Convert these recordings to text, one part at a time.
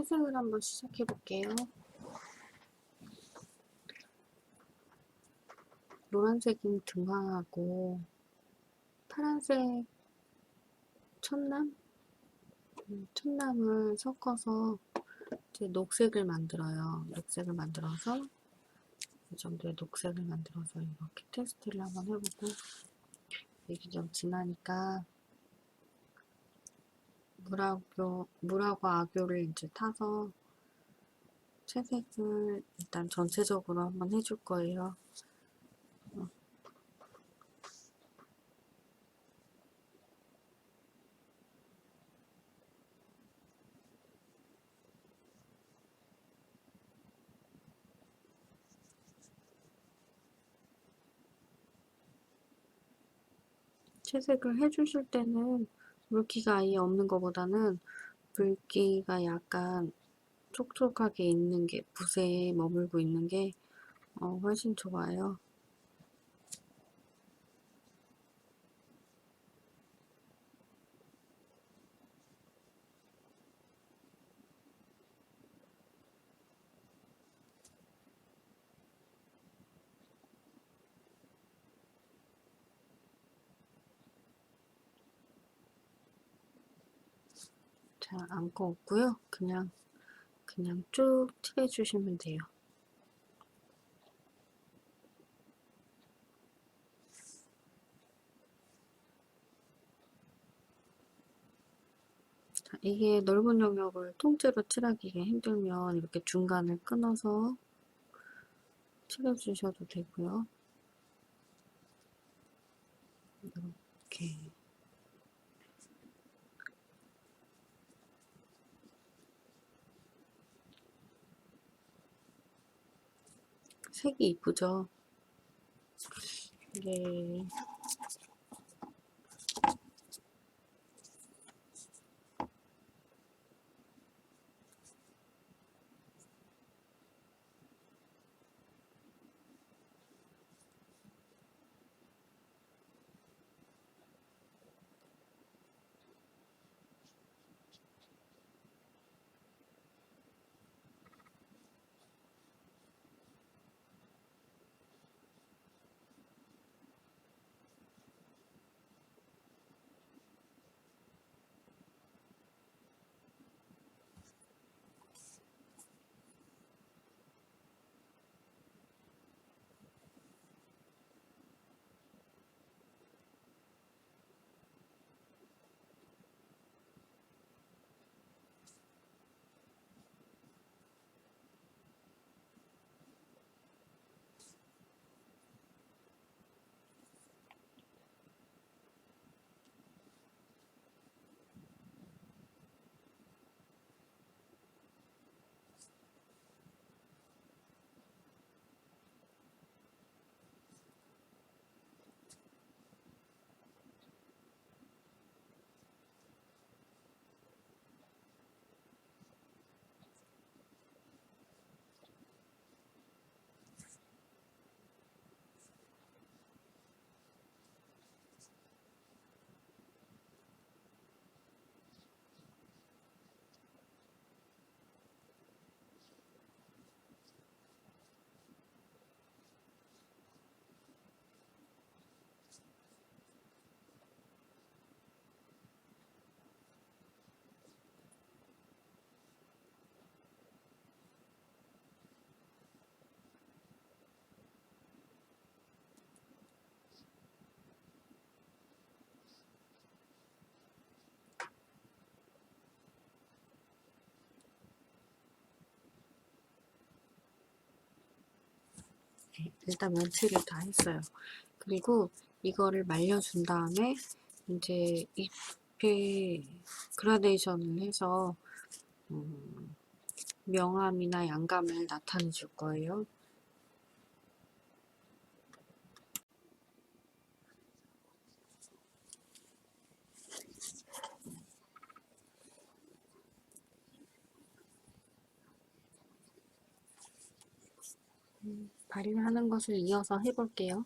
채색을 한번 시작해 볼게요. 노란색인 등화하고 파란색 천남? 음, 천남을 섞어서 이제 녹색을 만들어요. 녹색을 만들어서 이 정도의 녹색을 만들어서 이렇게 테스트를 한번 해보고 이게 좀 진하니까 물하고 물하고 악교를 이제 타서 채색을 일단 전체적으로 한번 해줄 거예요. 어. 채색을 해주실 때는 물기가 아예 없는 것보다는 물기가 약간 촉촉하게 있는 게 붓에 머물고 있는 게 어, 훨씬 좋아요. 자, 안고 없고요. 그냥 그냥 쭉 칠해주시면 돼요. 자, 이게 넓은 영역을 통째로 칠하기가 힘들면 이렇게 중간을 끊어서 칠해주셔도 되고요. 이렇게 색이 이쁘죠? 이게 네, 일단 면치를 다 했어요. 그리고 이거를 말려준 다음에 이제 잎에 그라데이션을 해서 음, 명암이나 양감을 나타내 줄 거예요. 발효하는 것을 이어서 해볼게요.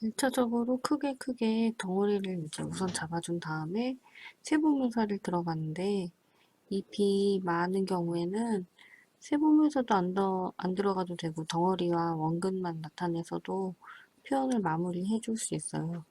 일차적으로 크게 크게 덩어리를 이제 우선 잡아준 다음에 세부묘사를 들어가는데 잎이 많은 경우에는 세부묘사도 안, 더, 안 들어가도 되고 덩어리와 원근만 나타내서도 표현을 마무리해 줄 수 있어요.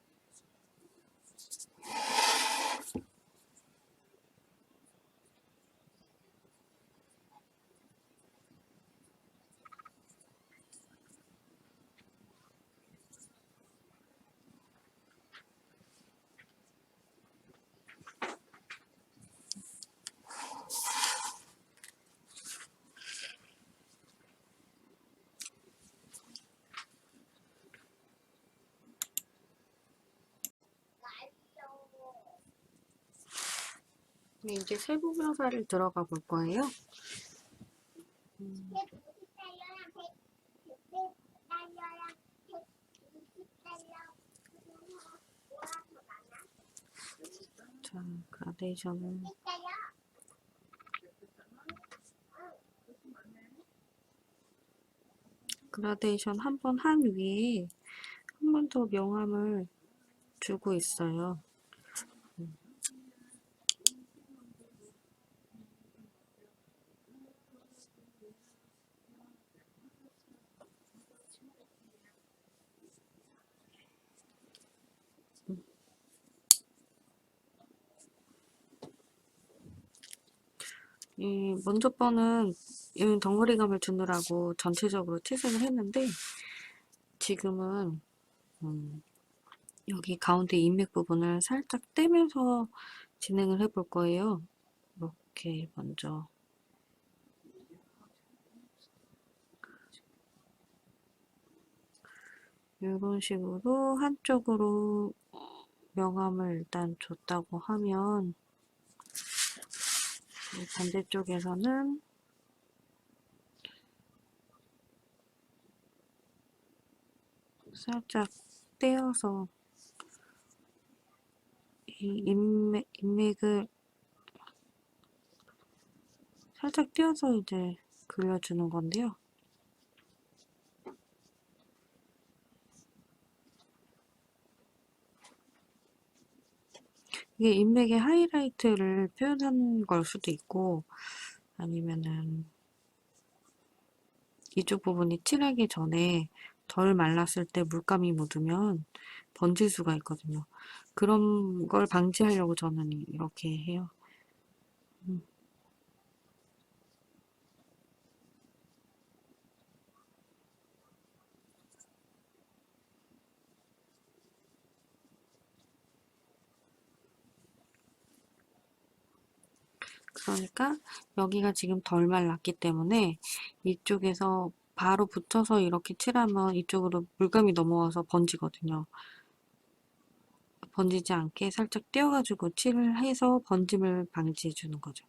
네, 이제 세부 묘사를 들어가 볼 거예요. 음, 달러랑 100, 100달러랑 120달러 뭐가 더 많아? 자, 그라데이션을 100달러? 그라데이션 한 번 한 위에 한 번 더 명암을 주고 있어요. 이 먼저 번은 이 덩어리감을 주느라고 전체적으로 채색을 했는데 지금은 음, 여기 가운데 인맥 부분을 살짝 떼면서 진행을 해 볼 거예요. 이렇게 먼저 이런 식으로 한쪽으로 명암을 일단 줬다고 하면 이 반대쪽에서는 살짝 떼어서 이 인맥, 인맥을 살짝 떼어서 이제 그려주는 건데요. 이게 인맥의 하이라이트를 표현한 걸 수도 있고 아니면은 이쪽 부분이 칠하기 전에 덜 말랐을 때 물감이 묻으면 번질 수가 있거든요. 그런 걸 방지하려고 저는 이렇게 해요. 음. 그러니까 여기가 지금 덜 말랐기 때문에 이쪽에서 바로 붙여서 이렇게 칠하면 이쪽으로 물감이 넘어와서 번지거든요. 번지지 않게 살짝 떼어가지고 칠을 해서 번짐을 방지해 주는 거죠.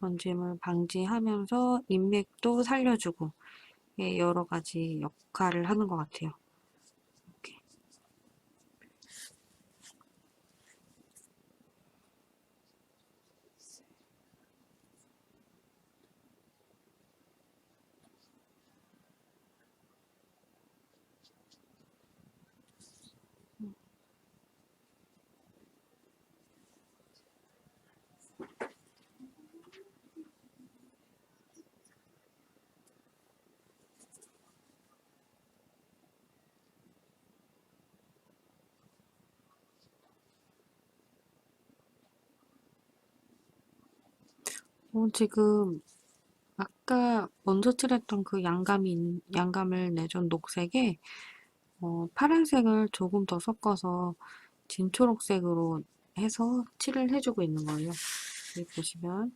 번짐을 방지하면서 인맥도 살려주고 예, 여러 가지 역할을 하는 것 같아요. 어, 지금 아까 먼저 칠했던 그 양감이, 있- 양감을 내준 녹색에 어, 파란색을 조금 더 섞어서 진초록색으로 해서 칠을 해주고 있는 거예요. 여기 보시면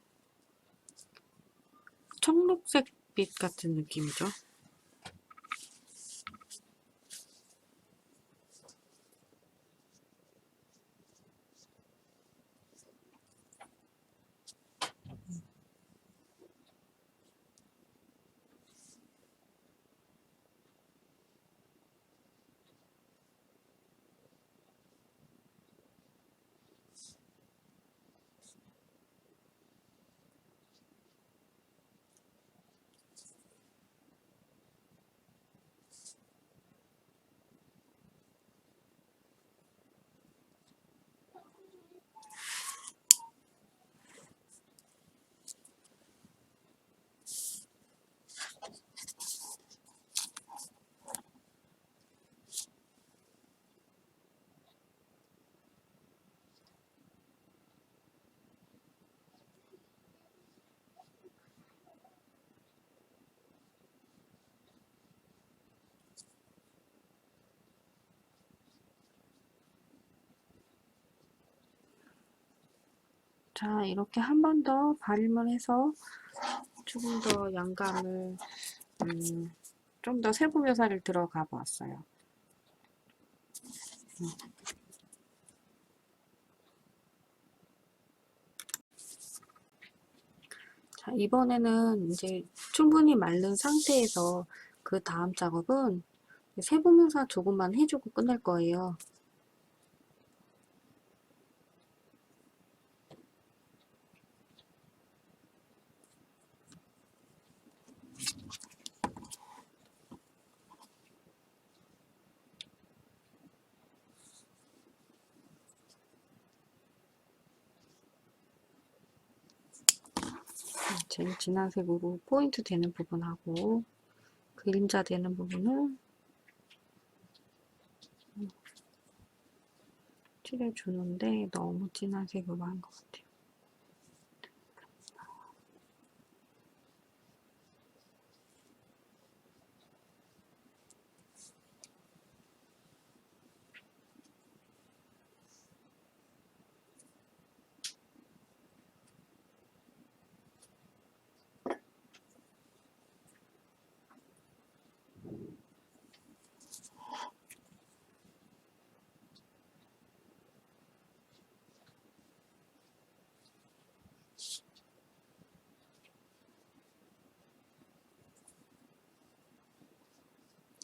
청록색 빛 같은 느낌이죠. 자, 이렇게 한 번 더 발림을 해서 조금 더 양감을, 음, 좀 더 세부 묘사를 들어가 보았어요. 음. 자, 이번에는 이제 충분히 마른 상태에서 그 다음 작업은 세부 묘사 조금만 해주고 끝낼 거예요. 제일 진한 색으로 포인트 되는 부분하고 그림자 되는 부분을 칠해주는데 너무 진한 색으로 한 것 같아요.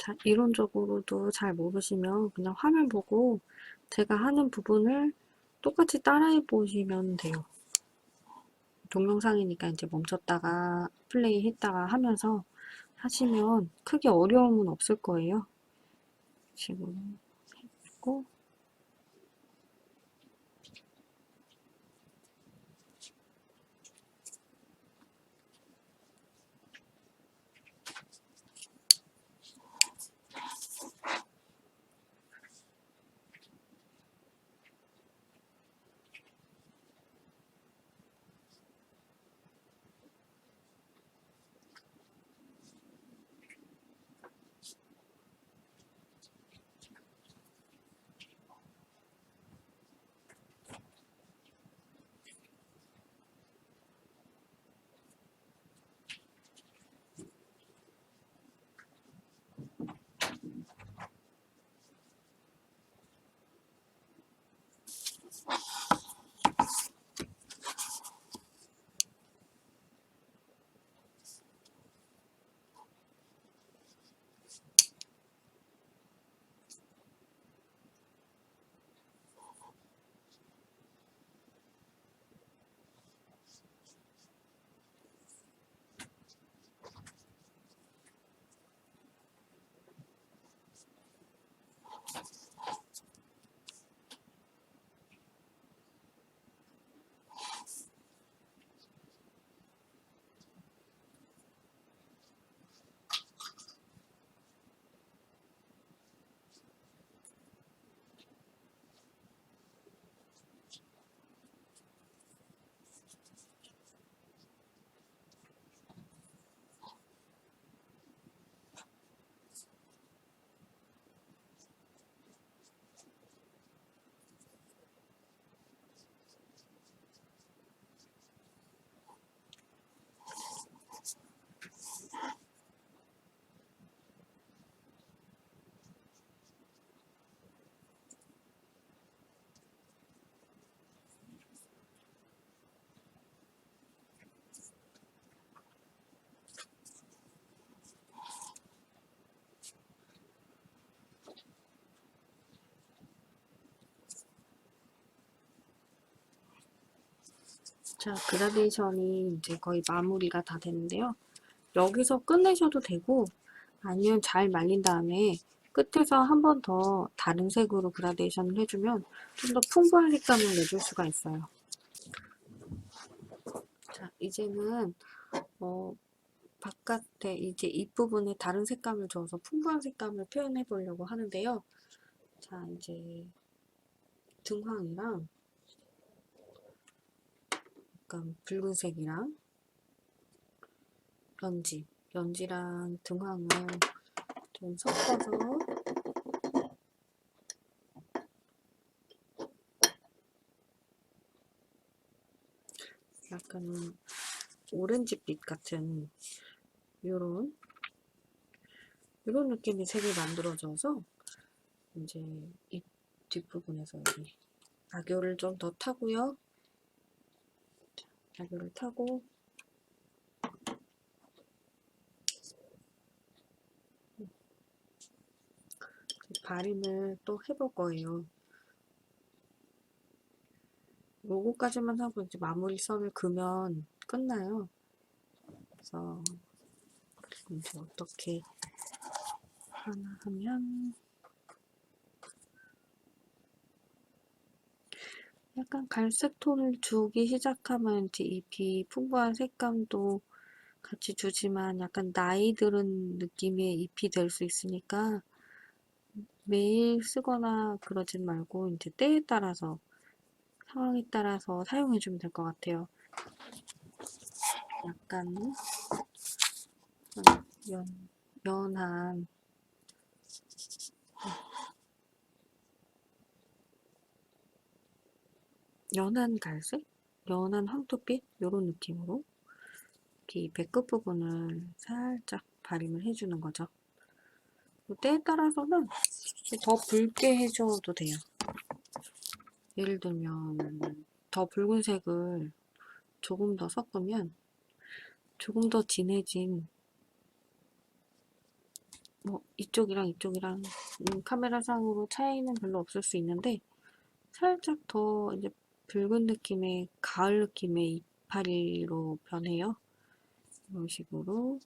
자, 이론적으로도 잘 모르시면 그냥 화면 보고 제가 하는 부분을 똑같이 따라해 보시면 돼요. 동영상이니까 이제 멈췄다가 플레이 했다가 하면서 하시면 크게 어려움은 없을 거예요. 지금 해보고 자, 그라데이션이 이제 거의 마무리가 다 됐는데요. 여기서 끝내셔도 되고, 아니면 잘 말린 다음에 끝에서 한 번 더 다른 색으로 그라데이션을 해주면 좀 더 풍부한 색감을 내줄 수가 있어요. 자, 이제는 어, 바깥에 이제 잎부분에 다른 색감을 줘서 풍부한 색감을 표현해 보려고 하는데요. 자, 이제 등황이랑 약간 붉은색이랑 연지, 연지랑 등황을 좀 섞어서 약간 오렌지빛 같은 요런 요런 느낌의 색이 만들어져서 이제 이 뒷부분에서 여기 악교를 좀 더 타고요. 자, 악교를 타고 발림을 또 해볼 거예요. 요거까지만 하고 이제 마무리 선을 그면 끝나요. 그래서 이제 어떻게 하나 하면 약간 갈색 톤을 주기 시작하면 이제 잎이 풍부한 색감도 같이 주지만 약간 나이 들은 느낌의 잎이 될 수 있으니까 매일 쓰거나 그러진 말고 이제 때에 따라서 상황에 따라서 사용해 주면 될 것 같아요. 약간 연, 연한 연한 갈색? 연한 황토빛? 요런 느낌으로 이 배끝 부분을 살짝 발림을 해주는 거죠. 때에 따라서는 더 붉게 해줘도 돼요. 예를 들면 더 붉은색을 조금 더 섞으면 조금 더 진해진 뭐 이쪽이랑 이쪽이랑 음, 카메라상으로 차이는 별로 없을 수 있는데 살짝 더 이제 붉은 느낌의 가을 느낌의 이파리로 변해요. 이런 식으로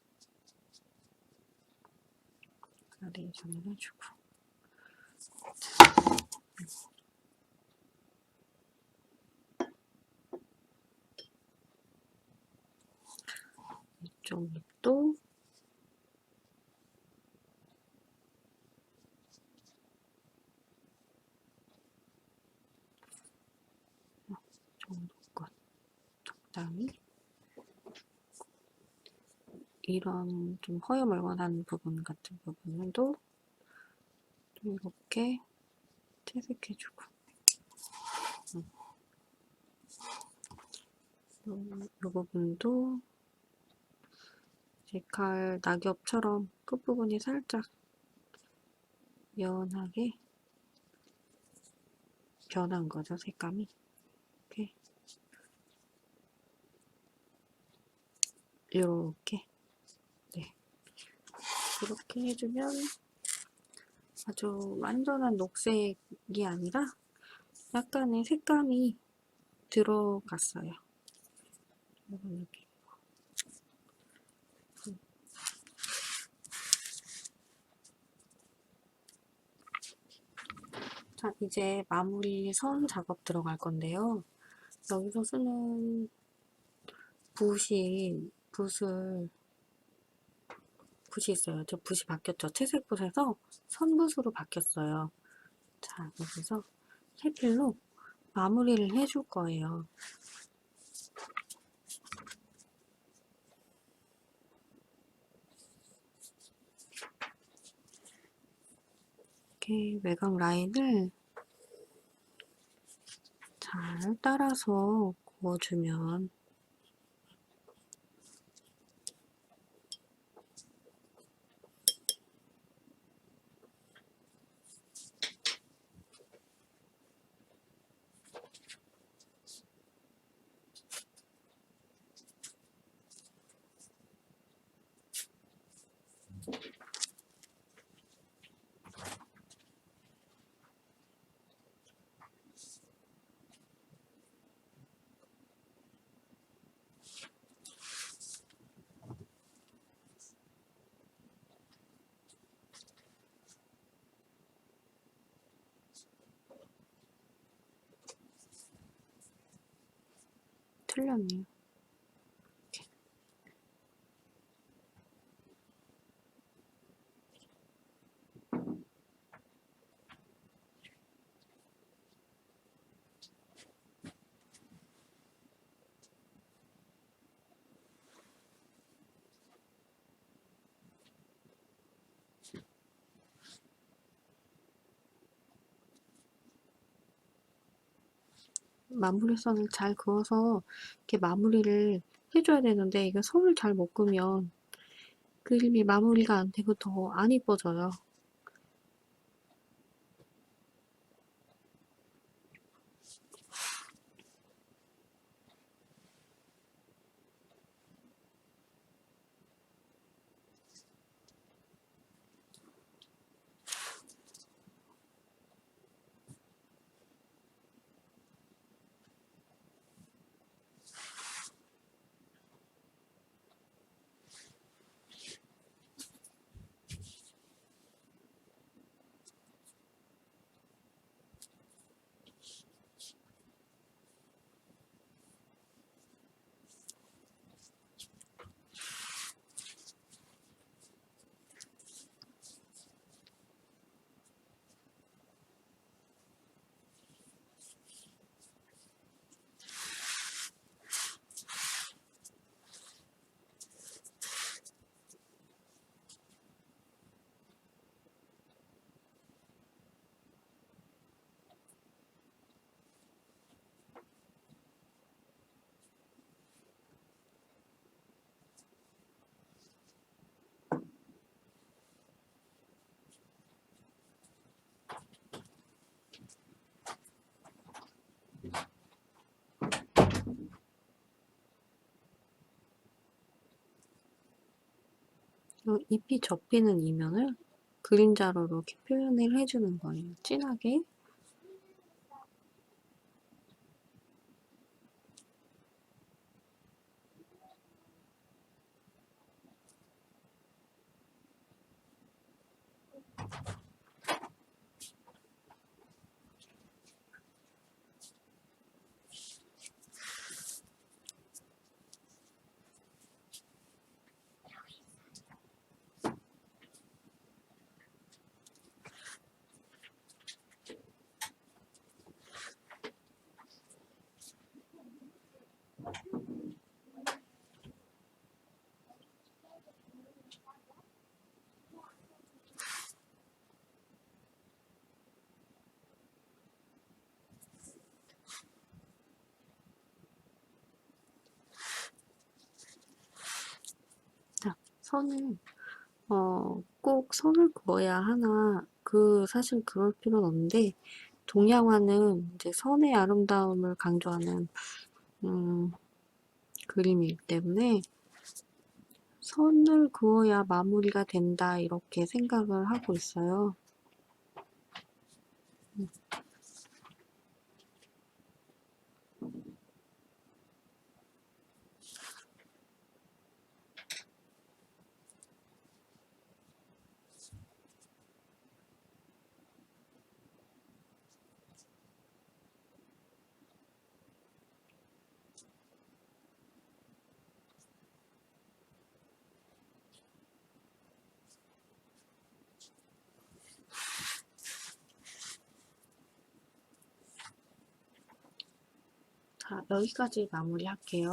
그라데이션을 해주고 이쪽 립도 정도껏 적당히 이런 좀 허여멀건한 부분 같은 부분도 좀 이렇게 채색해주고 음. 요, 요 부분도 제칼 낙엽처럼 끝부분이 살짝 연하게 변한 거죠, 색감이. 이렇게. 이렇게. 네. 이렇게 해주면 아주 완전한 녹색이 아니라 약간의 색감이 들어갔어요. 느낌. 자, 이제 마무리 선 작업 들어갈 건데요. 여기서 쓰는 붓이, 붓을, 붓이 있어요. 저 붓이 바뀌었죠. 채색 붓에서 선붓으로 바뀌었어요. 자, 여기서 세필로 마무리를 해줄 거예요. 이렇게 외곽 라인을 잘 따라서 그어주면 틀렸네요. 마무리선을 잘 그어서 이렇게 마무리를 해줘야 되는데 이게 선을 잘 못 그으면 그림이 마무리가 안 되고 더 안 이뻐져요. 잎이 접히는 이면을 그림자로 이렇게 표현을 해주는 거예요. 진하게. 선을 어, 꼭 선을 그어야 하나 그 사실 그럴 필요는 없는데 동양화는 이제 선의 아름다움을 강조하는 음, 그림이기 때문에 선을 그어야 마무리가 된다 이렇게 생각을 하고 있어요. 자, 여기까지 마무리할게요.